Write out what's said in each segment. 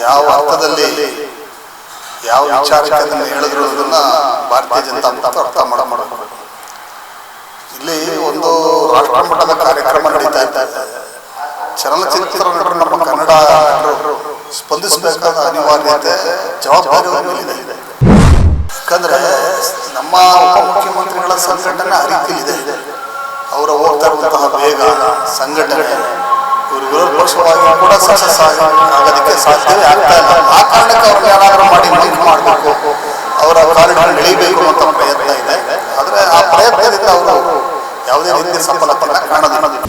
ಯಾವ ಅರ್ಥದಲ್ಲಿ, ಯಾವ ವಿಚಾರಕ್ಕೆ ಅದನ್ನು ಹೇಳಿದ್ರು ಅದನ್ನ ಭಾರತೀಯ ಜನತಾ ಅಂತ ಅರ್ಥ ಮಾಡ ಮಾಡಬೇಕು ಇಲ್ಲಿ ಒಂದು ರಾಷ್ಟ್ರ ಮಟ್ಟದ ಕಾರ್ಯಕ್ರಮ ನಡೀತಾ ಇದೆ. ಚಲನಚಿತ್ರ ನಟರು ನಮ್ಮ ಕನ್ನಡ ಸ್ಪಂದಿಸಬೇಕಾದ ಅನಿವಾರ್ಯತೆ ಜವಾಬ್ದಾರಿ ಇದೆ ಯಾಕಂದ್ರೆ ನಮ್ಮ ಉಪಮುಖ್ಯಮಂತ್ರಿಗಳ ಸಂಘಟನೆ ಆ ಇದೆ ಅವರ ಹೋಗ್ತಾ ಇರುವಂತಹ ಬೇಗ ಸಂಘಟನೆ. ವಿರೋಧ ಪಕ್ಷವಾಗಿ ಕೂಡ ಸಕ್ಸಸ್ ಆಗೋದಕ್ಕೆ ಸಾಧ್ಯವೇ ಆಗ್ತಾ ಇಲ್ಲ. ಆ ಕಾರಣಕ್ಕೆ ಅವ್ರನ್ನ ಏನಾದರೂ ಮಾಡಿ ಮಂಕ್ ಮಾಡಬೇಕು. ಅವರ ಕಾಲಿಡನ್ನು ಎಳಿಬೇಕು ಅಂತ ಪ್ರಯತ್ನ ಇದೆ. ಆದರೆ ಆ ಪ್ರಯತ್ನದಿಂದ ಅವರು ಯಾವುದೇ ರೀತಿಯ ಸಫಲತೆಯನ್ನು ಕಾಣದಿಲ್ಲ.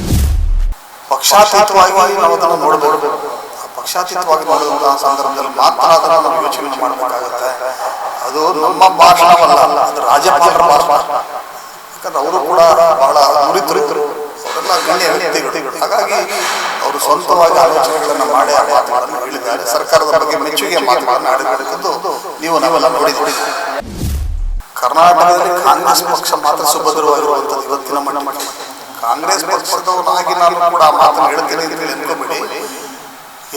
ಪಕ್ಷಾತೀತವಾಗಿ ನಾವು ಅದನ್ನು ನೋಡಬಹುದು ಆ ಪಕ್ಷಾತೀತವಾಗಿ ನೋಡುವಂತಹ ಸಂದರ್ಭದಲ್ಲಿ ಮಾತ್ರ ಅದನ್ನು ನಾವು ಯೋಚನೆ ಮಾಡಬೇಕಾಗುತ್ತೆ. ಅದು ನಮ್ಮ ಭಾಷಣವಲ್ಲ, ಅದು ರಾಜ್ಯಪಾಲರ ಭಾಷಣ. ಯಾಕಂದ್ರೆ ಅವರು ಕೂಡ ಬಹಳ ನುರಿತರು. ವ್ಯಕ್ತಿಗಳು ಹಾಗಾಗಿ ಅವರು ಸ್ವಂತವಾಗಿ ಆಲೋಚನೆಗಳನ್ನು ಮಾಡಿ ಆ ಮಾತುಗಳನ್ನು ಹೇಳಿದ್ದಾರೆ. ಸರ್ಕಾರದ ಬಗ್ಗೆ ಮೆಚ್ಚುಗೆ ಮಾತುಗಳನ್ನು ನೀವು ನಾವೆಲ್ಲ ನೋಡಿದ್ದೀವಿ. ಕರ್ನಾಟಕದಲ್ಲಿ ಕಾಂಗ್ರೆಸ್ ಪಕ್ಷ ಮಾತ್ರ ಸುಭದ್ರವಾಗಿರುವಂಥದ್ದು ಇವತ್ತಿನ ಮಣ್ಣ ಕಾಂಗ್ರೆಸ್ ಪಕ್ಷದವನಾಗಿ ನಾನು ಕೂಡ ಆ ಮಾತನ್ನು ಹೇಳ್ತೀನಿ ಅಂತ ಹೇಳಿ ಅನ್ಕೋಬೇಡಿ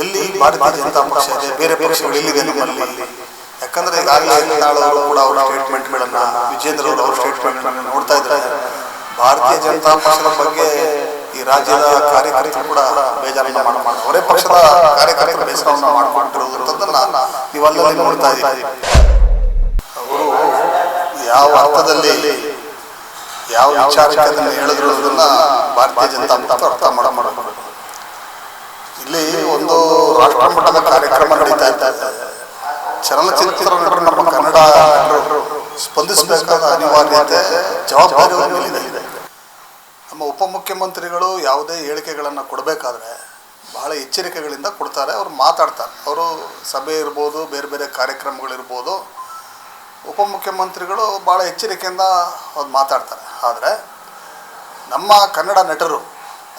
ಎಲ್ಲಿ ಭಾರತೀಯ ಜನತಾ ಪಕ್ಷ ಇದೆ, ಬೇರೆ ಪಕ್ಷಗಳು ಎಲ್ಲಿದೆ ನಿಮ್ಮಲ್ಲಿ? ಯಾಕಂದ್ರೆ ಈಗಾಗಲೇ ಕೂಡ ಅವರ ಸ್ಟೇಟ್ಮೆಂಟ್ಗಳನ್ನ ವಿಜೇಂದ್ರ ಅವರು ಅವರ ಸ್ಟೇಟ್ಮೆಂಟ್ ನೋಡ್ತಾ ಇದ್ದಾರೆ. ಭಾರತೀಯ ಜನತಾ ಪಕ್ಷದ ಬಗ್ಗೆ ಈ ರಾಜ್ಯದ ಕಾರ್ಯಕರ್ತರು ಕೂಡ ಬೇಜಾರನ್ನ ಮಾಡ್ತಾರೆ ಅವರೇ ಪಕ್ಷದ ಕಾರ್ಯಕರ್ತರು ಬೇಸರವನ್ನು ಮಾಡಿಕೊಂಡಿರುವಂಥದ್ದನ್ನ ನೀವು ಅಲ್ಲಲ್ಲಿ ನೋಡ್ತಾ ಇದ್ದೀರಿ. ಅವರು ಯಾವ ಅರ್ಥದಲ್ಲಿ, ಯಾವ ವಿಚಾರಕ್ಕೆ ಅದನ್ನು ಹೇಳಿದ್ರು ಭಾರತೀಯ ಜನತಾ ಪಕ್ಷ ಅರ್ಥ ಮಾಡ ಇಲ್ಲಿ ಒಂದು ರಾಷ್ಟ್ರ ಮಟ್ಟದ ಕಾರ್ಯಕ್ರಮ ನಡೀತಾ ಇದ್ದಾರೆ ಚಲನಚಿತ್ರ ನಮ್ಮ ಕನ್ನಡ ಸ್ಪಂದಿಸಬೇಕಾದ ಅನಿವಾರ್ಯತೆ ಜವಾಬ್ದಾರಿ ಉಪಮುಖ್ಯಮಂತ್ರಿಗಳು ಯಾವುದೇ ಹೇಳಿಕೆಗಳನ್ನು ಕೊಡಬೇಕಾದ್ರೆ ಬಹಳ ಎಚ್ಚರಿಕೆಗಳಿಂದ ಕೊಡ್ತಾರೆ, ಅವರು ಮಾತಾಡ್ತಾರೆ. ಅವರು ಸಭೆ ಇರ್ಬೋದು, ಬೇರೆ ಬೇರೆ ಕಾರ್ಯಕ್ರಮಗಳಿರ್ಬೋದು, ಉಪಮುಖ್ಯಮಂತ್ರಿಗಳು ಭಾಳ ಎಚ್ಚರಿಕೆಯಿಂದ ಅವ್ರು ಮಾತಾಡ್ತಾರೆ. ಆದರೆ ನಮ್ಮ ಕನ್ನಡ ನಟರು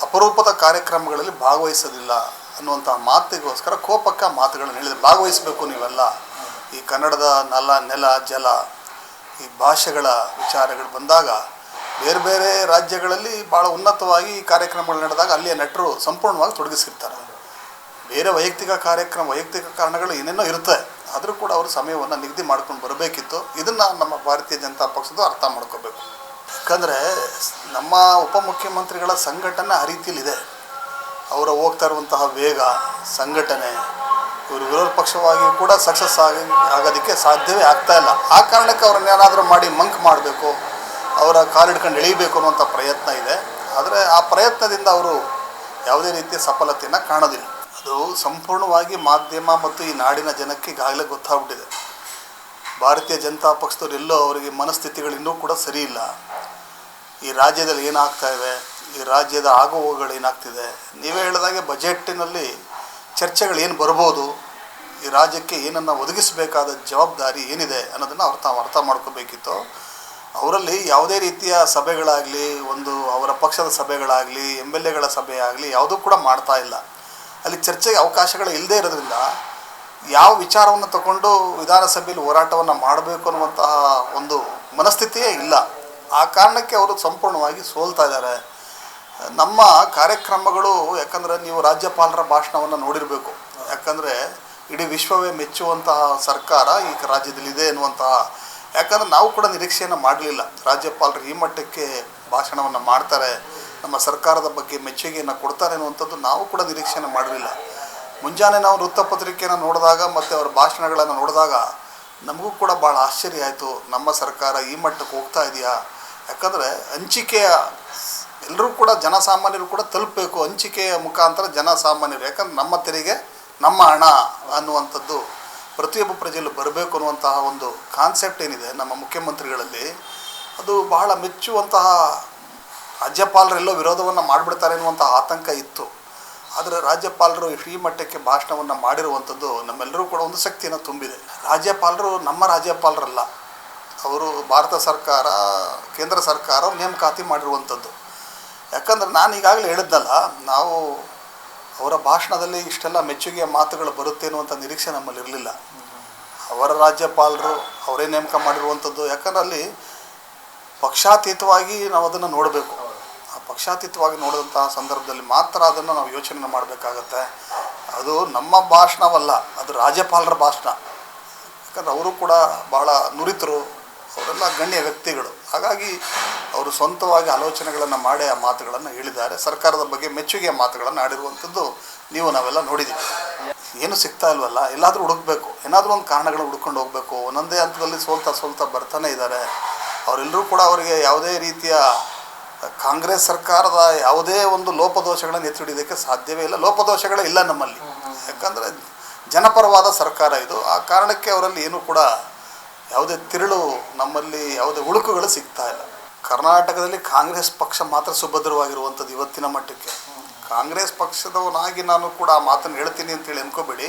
ಅಪರೂಪದ ಕಾರ್ಯಕ್ರಮಗಳಲ್ಲಿ ಭಾಗವಹಿಸೋದಿಲ್ಲ ಅನ್ನುವಂಥ ಮಾತಿಗೋಸ್ಕರ ಕೋಪಕ್ಕ ಮಾತುಗಳನ್ನು ಹೇಳಿದ್ರು ಭಾಗವಹಿಸಬೇಕು ನೀವೆಲ್ಲ. ಈ ಕನ್ನಡದ ನಲ, ನೆಲ, ಜಲ, ಈ ಭಾಷೆಗಳ ವಿಚಾರಗಳು ಬಂದಾಗ ಬೇರೆ ಬೇರೆ ರಾಜ್ಯಗಳಲ್ಲಿ ಭಾಳ ಉನ್ನತವಾಗಿ ಕಾರ್ಯಕ್ರಮಗಳು ನಡೆದಾಗ ಅಲ್ಲಿಯ ನಟರು ಸಂಪೂರ್ಣವಾಗಿ ತೊಡಗಿಸಿರ್ತಾರೆ. ಬೇರೆ ವೈಯಕ್ತಿಕ ಕಾರ್ಯಕ್ರಮ, ವೈಯಕ್ತಿಕ ಕಾರಣಗಳು ಏನೇನೋ ಇರುತ್ತೆ, ಆದರೂ ಕೂಡ ಅವರು ಸಮಯವನ್ನು ನಿಗದಿ ಮಾಡ್ಕೊಂಡು ಬರಬೇಕಿತ್ತು. ಇದನ್ನು ನಮ್ಮ ಭಾರತೀಯ ಜನತಾ ಪಕ್ಷದ ಅರ್ಥ ಮಾಡ್ಕೋಬೇಕು. ಯಾಕಂದರೆ ನಮ್ಮ ಉಪಮುಖ್ಯಮಂತ್ರಿಗಳ ಸಂಘಟನೆ ಆ ರೀತಿಯಲ್ಲಿದೆ. ಅವರ ಹೋಗ್ತಾ ಇರುವಂತಹ ವೇಗ, ಸಂಘಟನೆ, ಇವರು ವಿರೋಧ ಪಕ್ಷವಾಗಿ ಕೂಡ ಸಕ್ಸಸ್ ಆಗಿ ಆಗೋದಕ್ಕೆ ಸಾಧ್ಯವೇ ಆಗ್ತಾ ಇಲ್ಲ. ಆ ಕಾರಣಕ್ಕೆ ಅವ್ರನ್ನ ಏನಾದರೂ ಮಾಡಿ ಮಂಕ್ ಮಾಡಬೇಕು. ಅವರ ಕಾಲಿಡ್ಕೊಂಡು ಎಳೀಬೇಕು ಅನ್ನುವಂಥ ಪ್ರಯತ್ನ ಇದೆ. ಆದರೆ ಆ ಪ್ರಯತ್ನದಿಂದ ಅವರು ಯಾವುದೇ ರೀತಿಯ ಸಫಲತೆಯನ್ನು ಕಾಣೋದಿಲ್ಲ. ಅದು ಸಂಪೂರ್ಣವಾಗಿ ಮಾಧ್ಯಮ ಮತ್ತು ಈ ನಾಡಿನ ಜನಕ್ಕೆ ಈಗಾಗಲೇ ಗೊತ್ತಾಗ್ಬಿಟ್ಟಿದೆ. ಭಾರತೀಯ ಜನತಾ ಪಕ್ಷದವ್ರು ಎಲ್ಲೋ ಅವರಿಗೆ ಮನಸ್ಥಿತಿಗಳು ಇನ್ನೂ ಕೂಡ ಸರಿ ಇಲ್ಲ. ಈ ರಾಜ್ಯದಲ್ಲಿ ಏನಾಗ್ತಾ ಇವೆ ಈ ರಾಜ್ಯದ ಆಗುಹೋಗುಗಳು ಏನಾಗ್ತಿದೆ? ನೀವೇ ಹೇಳಿದಾಗೆ ಬಜೆಟ್ಟಿನಲ್ಲಿ ಚರ್ಚೆಗಳು ಏನು ಬರ್ಬೋದು? ಈ ರಾಜ್ಯಕ್ಕೆ ಏನನ್ನು ಒದಗಿಸಬೇಕಾದ ಜವಾಬ್ದಾರಿ ಏನಿದೆ ಅನ್ನೋದನ್ನು ಅರ್ಥ ಅರ್ಥ ಮಾಡ್ಕೋಬೇಕಿತ್ತು. ಅವರಲ್ಲಿ ಯಾವುದೇ ರೀತಿಯ ಸಭೆಗಳಾಗಲಿ, ಒಂದು ಅವರ ಪಕ್ಷದ ಸಭೆಗಳಾಗಲಿ ಎಂ ಎಲ್ ಎಗಳ ಸಭೆ ಆಗಲಿ ಯಾವುದೂ ಕೂಡ ಮಾಡ್ತಾ ಇಲ್ಲ. ಅಲ್ಲಿ ಚರ್ಚೆಗೆ ಅವಕಾಶಗಳು ಇಲ್ಲದೇ ಇರೋದ್ರಿಂದ ಯಾವ ವಿಚಾರವನ್ನು ತಗೊಂಡು ವಿಧಾನಸಭೆಯಲ್ಲಿ ಹೋರಾಟವನ್ನು ಮಾಡಬೇಕು ಅನ್ನುವಂತಹ ಒಂದು ಮನಸ್ಥಿತಿಯೇ ಇಲ್ಲ. ಆ ಕಾರಣಕ್ಕೆ ಅವರು ಸಂಪೂರ್ಣವಾಗಿ ಸೋಲ್ತಾ ಇದ್ದಾರೆ. ನಮ್ಮ ಕಾರ್ಯಕ್ರಮಗಳು, ಯಾಕಂದರೆ ನೀವು ರಾಜ್ಯಪಾಲರ ಭಾಷಣವನ್ನು ನೋಡಿರಬೇಕು. ಯಾಕಂದರೆ ಇಡೀ ವಿಶ್ವವೇ ಮೆಚ್ಚುವಂತಹ ಸರ್ಕಾರ ಈ ರಾಜ್ಯದಲ್ಲಿದೆ ಎನ್ನುವಂತಹ ಯಾಕಂದರೆ ನಾವು ಕೂಡ ನಿರೀಕ್ಷೆಯನ್ನು ಮಾಡಲಿಲ್ಲ. ರಾಜ್ಯಪಾಲರು ಈ ಮಟ್ಟಕ್ಕೆ ಭಾಷಣವನ್ನು ಮಾಡ್ತಾರೆ. ನಮ್ಮ ಸರ್ಕಾರದ ಬಗ್ಗೆ ಮೆಚ್ಚುಗೆಯನ್ನು ಕೊಡ್ತಾರೆ ಅನ್ನುವಂಥದ್ದು ನಾವು ಕೂಡ ನಿರೀಕ್ಷೆಯನ್ನು ಮಾಡಲಿಲ್ಲ. ಮುಂಜಾನೆ ನಾವು ವೃತ್ತಪತ್ರಿಕೆಯನ್ನು ನೋಡಿದಾಗ ಮತ್ತು ಅವರ ಭಾಷಣಗಳನ್ನು ನೋಡಿದಾಗ ನಮಗೂ ಕೂಡ ಭಾಳ ಆಶ್ಚರ್ಯ ಆಯಿತು. ನಮ್ಮ ಸರ್ಕಾರ ಈ ಮಟ್ಟಕ್ಕೆ ಹೋಗ್ತಾ ಇದೆಯಾ? ಯಾಕಂದರೆ ಹಂಚಿಕೆಯ ಎಲ್ಲರೂ ಕೂಡ ಜನಸಾಮಾನ್ಯರು ಕೂಡ ತಲುಪಬೇಕು. ಹಂಚಿಕೆಯ ಮುಖಾಂತರ ಜನಸಾಮಾನ್ಯರು. ಯಾಕಂದ್ರೆ ನಮ್ಮ ತೆರಿಗೆ ನಮ್ಮ ಹಣ ಅನ್ನುವಂಥದ್ದು ಪ್ರತಿಯೊಬ್ಬ ಪ್ರಜೆಯಲ್ಲೂ ಬರಬೇಕು ಅನ್ನುವಂತಹ ಒಂದು ಕಾನ್ಸೆಪ್ಟ್ ಏನಿದೆ ನಮ್ಮ ಮುಖ್ಯಮಂತ್ರಿಗಳಲ್ಲಿ, ಅದು ಬಹಳ ಮೆಚ್ಚುವಂತಹ ರಾಜ್ಯಪಾಲರೆಲ್ಲೋ ವಿರೋಧವನ್ನು ಮಾಡಿಬಿಡ್ತಾರೆ ಎನ್ನುವಂತಹ ಆತಂಕ ಇತ್ತು. ಆದರೆ ರಾಜ್ಯಪಾಲರು ಈ ಮಟ್ಟಕ್ಕೆ ಭಾಷಣವನ್ನು ಮಾಡಿರುವಂಥದ್ದು ನಮ್ಮೆಲ್ಲರೂ ಕೂಡ ಒಂದು ಶಕ್ತಿಯನ್ನು ತುಂಬಿದೆ. ರಾಜ್ಯಪಾಲರು ನಮ್ಮ ರಾಜ್ಯಪಾಲರಲ್ಲ, ಅವರು ಭಾರತ ಸರ್ಕಾರ, ಕೇಂದ್ರ ಸರ್ಕಾರ ನೇಮಕಾತಿ ಮಾಡಿರುವಂಥದ್ದು. ಯಾಕಂದ್ರೆ ನಾನು ಈಗಾಗಲೇ ಹೇಳಿದ್ನಲ್ಲ, ನಾವು ಅವರ ಭಾಷಣದಲ್ಲಿ ಇಷ್ಟೆಲ್ಲ ಮೆಚ್ಚುಗೆಯ ಮಾತುಗಳು ಬರುತ್ತೆ ಅನ್ನುವಂಥ ನಿರೀಕ್ಷೆ ನಮ್ಮಲ್ಲಿ ಇರಲಿಲ್ಲ. ಅವರ ರಾಜ್ಯಪಾಲರು ಅವರೇ ನೇಮಕ ಮಾಡಿರುವಂಥದ್ದು, ಯಾಕಂದ್ರೆ ಅಲ್ಲಿ ಪಕ್ಷಾತೀತವಾಗಿ ನಾವು ಅದನ್ನು ನೋಡಬೇಕು. ಆ ಪಕ್ಷಾತೀತವಾಗಿ ನೋಡಿದಂತಹ ಸಂದರ್ಭದಲ್ಲಿ ಮಾತ್ರ ಅದನ್ನು ನಾವು ಯೋಚನೆ ಮಾಡಬೇಕಾಗತ್ತೆ. ಅದು ನಮ್ಮ ಭಾಷಣವಲ್ಲ, ಅದು ರಾಜ್ಯಪಾಲರ ಭಾಷಣ. ಯಾಕಂದ್ರೆ ಅವರು ಕೂಡ ಬಹಳ ನುರಿತರು ಅವರೆಲ್ಲ ಗಣ್ಯ ವ್ಯಕ್ತಿಗಳು. ಹಾಗಾಗಿ ಅವರು ಸ್ವಂತವಾಗಿ ಆಲೋಚನೆಗಳನ್ನು ಮಾಡಿ ಆ ಮಾತುಗಳನ್ನು ಹೇಳಿದ್ದಾರೆ. ಸರ್ಕಾರದ ಬಗ್ಗೆ ಮೆಚ್ಚುಗೆಯ ಮಾತುಗಳನ್ನು ಆಡಿರುವಂಥದ್ದು ನೀವು ನಾವೆಲ್ಲ ನೋಡಿದ್ದೀವಿ. ಏನು ಸಿಗ್ತಾ ಇಲ್ವಲ್ಲ? ಎಲ್ಲಾದರೂ ಹುಡುಕ್ಬೇಕು. ಏನಾದರೂ ಒಂದು ಕಾರಣಗಳು ಹುಡ್ಕೊಂಡು ಹೋಗಬೇಕು. ಒಂದೊಂದೇ ಹಂತದಲ್ಲಿ ಸೋಲ್ತಾ ಸೋಲ್ತಾ ಬರ್ತಾನೆ ಇದ್ದಾರೆ. ಅವರೆಲ್ಲರೂ ಕೂಡ ಅವರಿಗೆ ಯಾವುದೇ ರೀತಿಯ ಕಾಂಗ್ರೆಸ್ ಸರ್ಕಾರದ ಯಾವುದೇ ಒಂದು ಲೋಪದೋಷಗಳನ್ನು ಎತ್ತಿ ಹಿಡಿಯೋದಕ್ಕೆ ಸಾಧ್ಯವೇ ಇಲ್ಲ. ಲೋಪದೋಷಗಳೇ ಇಲ್ಲ ನಮ್ಮಲ್ಲಿ. ಯಾಕಂದರೆ ಜನಪರವಾದ ಸರ್ಕಾರ ಇದು. ಆ ಕಾರಣಕ್ಕೆ ಅವರಲ್ಲಿ ಏನೂ ಕೂಡ ಯಾವುದೇ ತಿರುಳು ನಮ್ಮಲ್ಲಿ ಯಾವುದೇ ಉಳುಕುಗಳು ಸಿಗ್ತಾ ಇಲ್ಲ. ಕರ್ನಾಟಕದಲ್ಲಿ ಕಾಂಗ್ರೆಸ್ ಪಕ್ಷ ಮಾತ್ರ ಸುಭದ್ರವಾಗಿರುವಂಥದ್ದು ಇವತ್ತಿನ ಮಟ್ಟಕ್ಕೆ. ಕಾಂಗ್ರೆಸ್ ಪಕ್ಷದವನಾಗಿ ನಾನು ಕೂಡ ಆ ಮಾತನ್ನು ಹೇಳ್ತೀನಿ ಅಂತೇಳಿ ಅಂದ್ಕೋಬೇಡಿ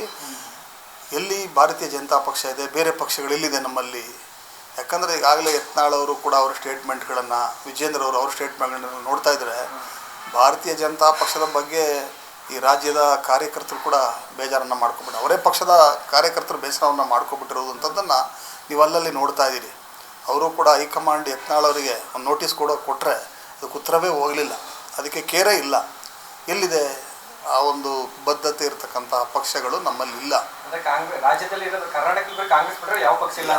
ಎಲ್ಲಿ ಭಾರತೀಯ ಜನತಾ ಪಕ್ಷ ಇದೆ, ಬೇರೆ ಪಕ್ಷಗಳು ಎಲ್ಲಿದೆ ನಮ್ಮಲ್ಲಿ? ಯಾಕಂದರೆ ಈಗಾಗಲೇ ಯತ್ನಾಳ್ ಅವರು ಕೂಡ ಅವರ ಸ್ಟೇಟ್ಮೆಂಟ್ಗಳನ್ನು ವಿಜೇಂದ್ರ ಅವರು ಅವ್ರ ಸ್ಟೇಟ್ಮೆಂಟ್ಗಳನ್ನು ನೋಡ್ತಾ ಇದ್ದರೆ. ಭಾರತೀಯ ಜನತಾ ಪಕ್ಷದ ಬಗ್ಗೆ ಈ ರಾಜ್ಯದ ಕಾರ್ಯಕರ್ತರು ಕೂಡ ಬೇಜಾರನ್ನು ಮಾಡ್ಕೊಬಿಟ್ಟು ಅವರೇ ಪಕ್ಷದ ಕಾರ್ಯಕರ್ತರು ಬೇಸರವನ್ನು ಮಾಡ್ಕೊಬಿಟ್ಟಿರೋದು ಅಂಥದ್ದನ್ನು ನೀವು ಅಲ್ಲಲ್ಲಿ ನೋಡ್ತಾ ಇದ್ದೀರಿ. ಅವರು ಕೂಡ ಹೈಕಮಾಂಡ್ ಯತ್ನಾಳ್ ಅವರಿಗೆ ಒಂದು ನೋಟಿಸ್ ಕೊಡೋ ಕೊಟ್ಟರೆ ಅದಕ್ಕೆ ಉತ್ತರವೇ ಹೋಗಲಿಲ್ಲ. ಅದಕ್ಕೆ ಕೇರೇ ಇಲ್ಲ. ಎಲ್ಲಿದೆ ಆ ಒಂದು ಬದ್ಧತೆ ಇರತಕ್ಕಂತಹ ಪಕ್ಷಗಳು ನಮ್ಮಲ್ಲಿ ಇಲ್ಲ.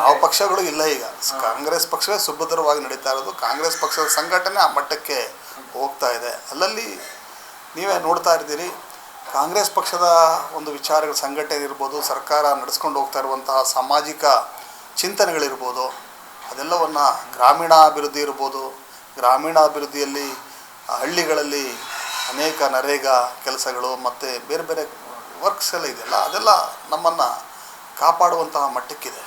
ಯಾವ ಪಕ್ಷಗಳು ಇಲ್ಲ ಈಗ. ಕಾಂಗ್ರೆಸ್ ಪಕ್ಷವೇ ಸುಭದ್ರವಾಗಿ ನಡೀತಾ ಇರೋದು. ಕಾಂಗ್ರೆಸ್ ಪಕ್ಷದ ಸಂಘಟನೆ ಆ ಮಟ್ಟಕ್ಕೆ ಹೋಗ್ತಾ ಇದೆ. ಅಲ್ಲಲ್ಲಿ ನೀವೇ ನೋಡ್ತಾ ಇದ್ದೀರಿ ಕಾಂಗ್ರೆಸ್ ಪಕ್ಷದ ಒಂದು ವಿಚಾರಗಳ ಸಂಘಟನೆ ಇರ್ಬೋದು ಸರ್ಕಾರ ನಡೆಸ್ಕೊಂಡು ಹೋಗ್ತಾ ಇರುವಂತಹ ಸಾಮಾಜಿಕ ಚಿಂತನೆಗಳಿರ್ಬೋದು, ಅದೆಲ್ಲವನ್ನು ಗ್ರಾಮೀಣಾಭಿವೃದ್ಧಿ ಇರ್ಬೋದು, ಗ್ರಾಮೀಣಾಭಿವೃದ್ಧಿಯಲ್ಲಿ ಅಭಿವೃದ್ಧಿಯಲ್ಲಿ ಹಳ್ಳಿಗಳಲ್ಲಿ ಅನೇಕ ನರೇಗಾ ಕೆಲಸಗಳು ಮತ್ತು ಬೇರೆ ಬೇರೆ ವರ್ಕ್ಸ್ ಎಲ್ಲ ಇದೆಯಲ್ಲ, ಅದೆಲ್ಲ ನಮ್ಮನ್ನು ಕಾಪಾಡುವಂತಹ ಮಟ್ಟಕ್ಕಿದೆ.